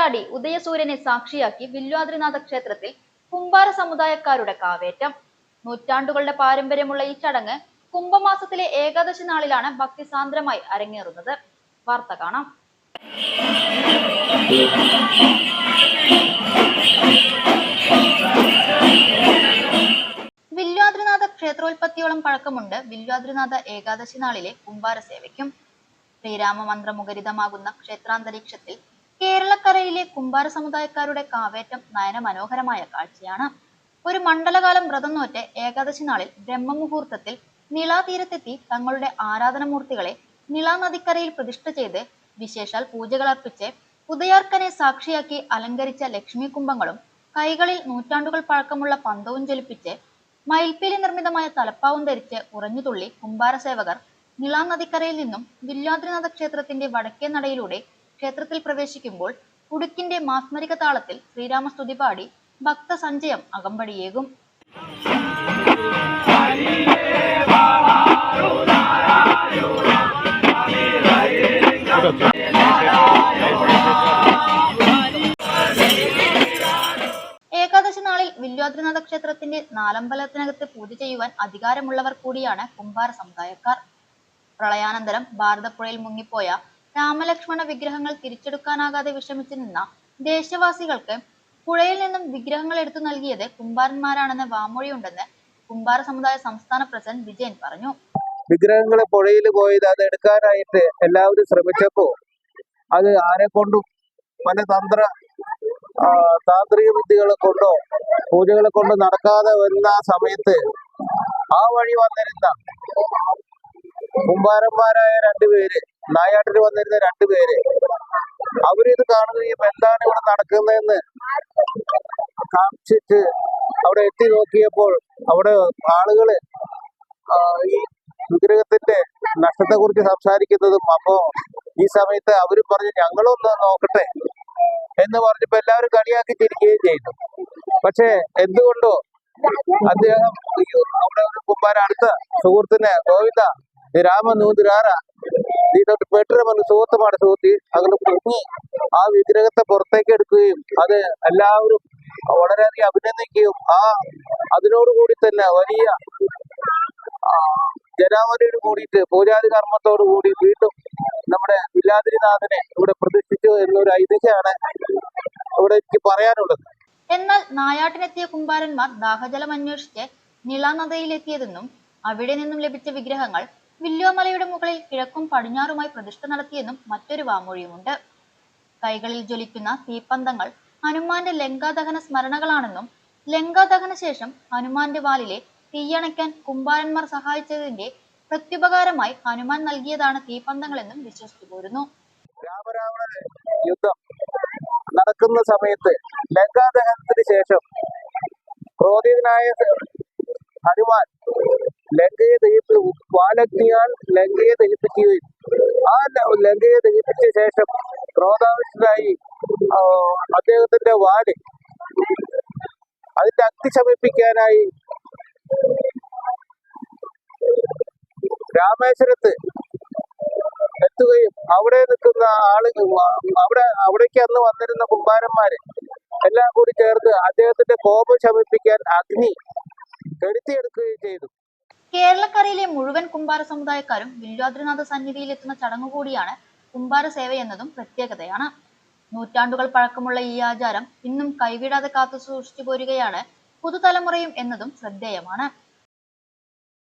നീരാടി ഉദയസൂര്യനെ സാക്ഷിയാക്കി വില്വാദ്രിനാഥ ക്ഷേത്രത്തിൽ കുംഭാര സമുദായക്കാരുടെ കാവേറ്റം. നൂറ്റാണ്ടുകളുടെ പാരമ്പര്യമുള്ള ഈ ചടങ്ങ് കുംഭമാസത്തിലെ ഏകാദശി നാളിലാണ് ഭക്തിസാന്ദ്രമായി അരങ്ങേറുന്നത്. വാർത്ത കാണാം. വില്വാദ്രിനാഥ ക്ഷേത്രോൽപത്തിയോളം പഴക്കമുണ്ട് വില്വാദ്രിനാഥ ഏകാദശി നാളിലെ കുംഭാര സേവയ്ക്കും. ശ്രീരാമ മന്ത്രമുഖരിതമാകുന്ന ക്ഷേത്രാന്തരീക്ഷത്തിൽ കേരളക്കരയിലെ കുമ്പാര സമുദായക്കാരുടെ കാവേറ്റം നയന മനോഹരമായ കാഴ്ചയാണ്. ഒരു മണ്ഡലകാലം വ്രതം നോറ്റ് ഏകാദശി നാളിൽ ബ്രഹ്മമുഹൂർത്തത്തിൽ നിളാതീരത്തെത്തി തങ്ങളുടെ ആരാധനമൂർത്തികളെ നിളാനദിക്കരയിൽ പ്രതിഷ്ഠ ചെയ്ത് വിശേഷാൽ പൂജകൾ അർപ്പിച്ച് ഉദയാർക്കനെ സാക്ഷിയാക്കി അലങ്കരിച്ച ലക്ഷ്മി കുംഭങ്ങളും കൈകളിൽ നൂറ്റാണ്ടുകൾ പഴക്കമുള്ള പന്തവും ജ്വലിപ്പിച്ച് മയിൽപ്പീലി നിർമ്മിതമായ തലപ്പാവും ധരിച്ച് ഉറഞ്ഞുതുള്ളി കുംഭാര സേവകർ നിളാനദിക്കരയിൽ നിന്നും വില്ലാദ്രിനാഥ ക്ഷേത്രത്തിന്റെ വടക്കേ നടയിലൂടെ ക്ഷേത്രത്തിൽ പ്രവേശിക്കുമ്പോൾ കുടുക്കിന്റെ മാസ്മരിക താളത്തിൽ ശ്രീരാമസ്തുതി പാടി ഭക്ത സഞ്ജയം അകമ്പടിയേകും. ഏകാദശി നാളിൽ വില്വാദ്രിനാഥ ക്ഷേത്രത്തിന്റെ നാലമ്പലത്തിനകത്ത് പൂജ ചെയ്യുവാൻ അധികാരമുള്ളവർ കൂടിയാണ് കുംഭാര സമുദായക്കാർ. പ്രളയാനന്തരം ഭാരതപ്പുഴയിൽ മുങ്ങിപ്പോയ രാമലക്ഷ്മണ വിഗ്രഹങ്ങൾ തിരിച്ചെടുക്കാനാകാതെ വിഷമിച്ചു നിന്ന ദേശവാസികൾക്ക് പുഴയിൽ നിന്നും വിഗ്രഹങ്ങൾ എടുത്തു നൽകിയത് കുമ്പാരന്മാരാണെന്ന് വാമൊഴിയുണ്ടെന്ന് കുംഭാര സമുദായ സംസ്ഥാന പ്രസിഡന്റ് വിജയൻ പറഞ്ഞു. വിഗ്രഹങ്ങൾ പുഴയിൽ പോയത് അത് എടുക്കാനായിട്ട് എല്ലാവരും ശ്രമിച്ചപ്പോ അത് ആരെ കൊണ്ടും പല തന്ത്ര താന്ത്രിക വിദ്യകളെ കൊണ്ടോ പൂജകളെ കൊണ്ടോ നടക്കാതെ വരുന്ന സമയത്ത് ആ വഴി വന്നിരുന്ന കുമ്പാരന്മാരായ രണ്ടുപേര് നായാട്ടിൽ വന്നിരുന്ന രണ്ടുപേര് അവരിത് കാണുകയും എന്താണ് ഇവിടെ നടക്കുന്നതെന്ന് കാണിച്ചിട്ട് അവിടെ എത്തി നോക്കിയപ്പോൾ അവിടെ ആളുകൾ ഈ വിഗ്രഹത്തിന്റെ നഷ്ടത്തെ കുറിച്ച് സംസാരിക്കുന്നതും അപ്പോ ഈ സമയത്ത് അവർ പറഞ്ഞു ഞങ്ങളൊന്ന് നോക്കട്ടെ എന്ന് പറഞ്ഞപ്പോ എല്ലാവരും കളിയാക്കി തിരിക്കുകയും ചെയ്തു. പക്ഷേ എന്തുകൊണ്ടോ അദ്ദേഹം അവിടെ ഒരു കുമ്പാര അടുത്ത സുഹൃത്തിനെ ഗോവിന്ദ രാമ നൂതിരാറ ഇതോട്ട് പെട്ടുമെന്ന് സുഹൃത്തുമാണ് സുഹൃത്തി അങ്ങനെ പൊങ്ങി ആ വിഗ്രഹത്തെ പുറത്തേക്ക് എടുക്കുകയും അത് എല്ലാവരും വളരെയധികം അഭിനന്ദിക്കുകയും ആ അതിനോടുകൂടി തന്നെ വലിയ ജനാവലിയോട് കൂടിയിട്ട് പൂജാതി കർമ്മത്തോടു കൂടി വീണ്ടും നമ്മുടെ വില്ലാതിരിനാഥനെ ഇവിടെ പ്രതിഷ്ഠിച്ചു എന്നൊരു ഐതിഹ്യമാണ് ഇവിടെ എനിക്ക് പറയാനുള്ളത്. എന്നാൽ നായാട്ടിനെത്തിയ കുമ്പാരന്മാർ ദാഹജലം അന്വേഷിച്ച് നിളാനദയിലെത്തിയതെന്നും അവിടെ നിന്നും ലഭിച്ച വിഗ്രഹങ്ങൾ വില്ലുവമലയുടെ മുകളിൽ കിഴക്കും പടിഞ്ഞാറുമായി പ്രതിഷ്ഠ നടത്തിയെന്നും മറ്റൊരു വാമൊഴിയുമുണ്ട്. കൈകളിൽ ജ്വലിക്കുന്ന തീപ്പന്തങ്ങൾ ഹനുമാന്റെ ലങ്കാദഹന സ്മരണകളാണെന്നും ലങ്കാദഹന ശേഷം ഹനുമാന്റെ വാലിലെ തീയണയ്ക്കാൻ കുമ്പാരന്മാർ സഹായിച്ചതിന്റെ പ്രത്യുപകാരമായി ഹനുമാൻ നൽകിയതാണ് തീപ്പന്തങ്ങളെന്നും വിശ്വസിച്ചു പോരുന്നു. യുദ്ധം നടക്കുന്ന സമയത്ത് ലങ്കാദഹനത്തിന് ശേഷം ക്രോധിതനായ ഹനുമാൻ ലങ്കയെ വാലഗ്നിയാൽ ലങ്കയെ ദഹിപ്പിക്കുകയും ആ ലങ്കയെ ദഹിപ്പിച്ച ശേഷം ക്രോധാവിഷ്ടനായി അദ്ദേഹത്തിന്റെ വാൽ അതിന്റെ അഗ്നി ശമിപ്പിക്കാനായി രാമേശ്വരത്ത് എത്തുകയും അവിടെ നിൽക്കുന്ന ആളുകൾ അവിടെ അവിടേക്ക് അന്ന് വന്നിരുന്ന കുമ്പാരന്മാര് എല്ലാം കൂടി ചേർത്ത് അദ്ദേഹത്തിന്റെ കോപം ശമിപ്പിക്കാൻ അഗ്നി കെടുത്തിയെടുക്കുകയും ചെയ്തു. കേരളക്കരയിലെ മുഴുവൻ കുംഭാര സമുദായക്കാരും വില്വാദ്രിനാഥ സന്നിധിയിൽ എത്തുന്ന ചടങ്ങ് കൂടിയാണ് കുംഭാര സേവ എന്നതും പ്രത്യേകതയാണ്. നൂറ്റാണ്ടുകൾ പഴക്കമുള്ള ഈ ആചാരം ഇന്നും കൈവിടാതെ കാത്തു സൂക്ഷിച്ചു പോരുകയാണ് പുതുതലമുറയും എന്നതും ശ്രദ്ധേയമാണ്.